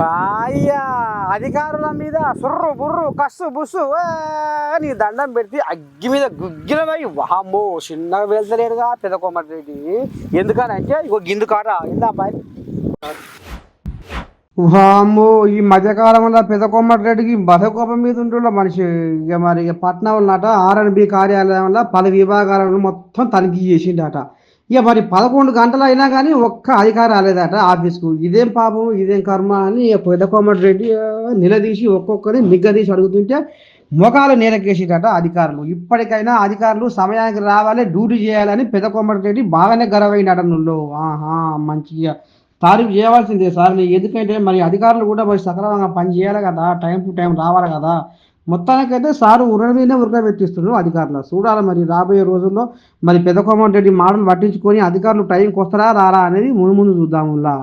అయ్యా అధికారుల మీద సుర్రు బుర్రు కస్సు బుస్సు నీ దండం పెడితే అగ్గి మీద గుగ్గిలమై వాహమ్మో చిన్నగా వెళ్తలేరుగా పెద్ద కొమ్మటి ఎందుకని అంటే ఇగో గిందు కాట ఇందా అబ్బాయి వామ్మో ఈ మధ్యకాలంలో పెద్ద కొమ్మటిరెడ్డికి బధకోపం మీద ఉంటుండే మనిషి. ఇక మరి ఇక పట్నం ఉన్నట ఆర్ఎన్బి కార్యాలయంలో పలు విభాగాలను మొత్తం తనిఖీ చేసిండట. ఇక మరి పదకొండు గంటలు అయినా కానీ ఒక్క అధికారం రాలేదట. ఆఫీస్కు ఇదేం పాపం ఇదేం కర్మ అని పెద్ద కొమ్మటిరెడ్డి నిలదీసి ఒక్కొక్కరిని నిగ్గదీసి అడుగుతుంటే మొఖాలు నేలకేసేటట అధికారులు. ఇప్పటికైనా అధికారులు సమయానికి రావాలి డ్యూటీ చేయాలని పెద్ద కొమ్మటిరెడ్డి బాగానే గర్వైనట నువ్వు ఆహా మంచిగా తారీఫ్ చేయవలసిందే సార్. ఎందుకంటే మరి అధికారులు కూడా మరి సక్రమంగా పని చేయాలి కదా టైం టు టైం రావాలి కదా. మొత్తానికైతే సారు ఉరడ మీదనే ఉరకబెట్టిస్తున్నారు అధికారులు. చూడాలి మరి రాబోయే రోజుల్లో మరి పెద్ద రెడ్డి మాటలు పట్టించుకొని అధికారులు టైంకి వస్తారా రారా అనేది ముందు ముందు చూద్దాములా